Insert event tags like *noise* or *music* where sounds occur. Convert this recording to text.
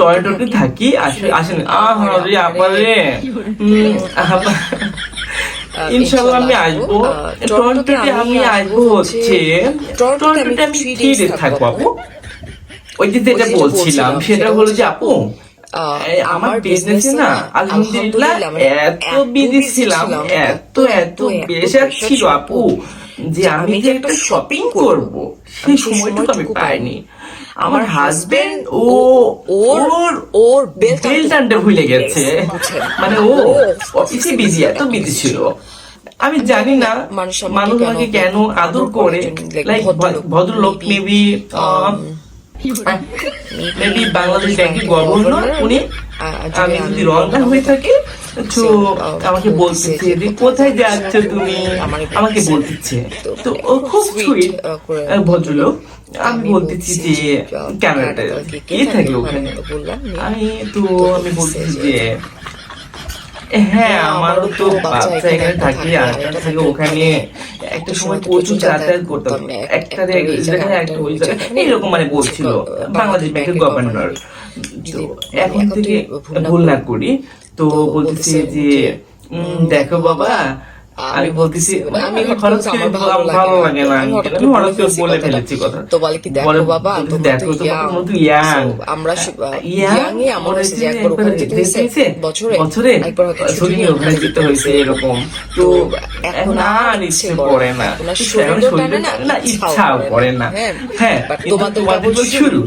টরন্টোতে থাকি আসেন। আপারে আমি আসব। টরন্টোতে আমি আসব হচ্ছে টরন্টোতে আমি থ্রি ডেজ থাকব আপু। ওই যে যেটা বলছিলাম সেটা হলো যে আপু আমার বিজনেসে না আলহামদুলিল্লাহ এত বিজি ছিলাম এত এত প্রেশার ছিল আপু। যে আমি যে একটা শপিং করব সেই সময়টুকু আমি পাইনি। আমার হাজবেন্ড ও ওর ওর বেল্ট বেল্ট আনতে ভুলে গেছে। *laughs* মানে ও অফিসে বিজি এত বিজি ছিল। আমি জানি না মানুষ আমাকে কেন আদর করে লাইক ভদ্রলোক, ভদ্রলোক মেবি মেবি বাংলাদেশ ব্যাংকের গভর্নর উনি আমি যদি রং হয়ে থাকে তো আমাকে বলতেছে যে কোথায় যাচ্ছ তুমি? আমাকে বলতেছে। তো ও খুব সুইট ভদ্রলোক। আমি বলতেছি যে ক্যামেরাটা কে থাকে ওখানে? আমি তো আমি বলতেছি যে হ্যাঁ আমারও তো বাচ্চা এখানে থাকে আর থাকে ওখানে একটা সময় প্রচুর যাতায়াত করতাম একটা জায়গায় একটা ওই জায়গায় এইরকম মানে বলছিল বাংলাদেশ ব্যাংকের গভর্নর তো এখন থেকে ভুল না করি। তো বলতেছি যে উম, দেখো বাবা আমি বলতেছি আমি খরচ আমার ভালো লাগে না। আমি হঠাৎ করে বলে ফেলেছি কথা। তো বলে কি দেখো বাবা দেখো তো তোমার ইয়াং আমরা ইয়াং আমার হয়েছে যে একবার ওখানে যেতে হয়েছে, বছরে বছরে একবার হয়তো ছুটি ছুটি ওখানে যেতে হয়েছে এরকম। তো এখন আর ইচ্ছে করে না। শরীরও না, না ইচ্ছাও করে হ্যাঁ, তোমাদের শুরু।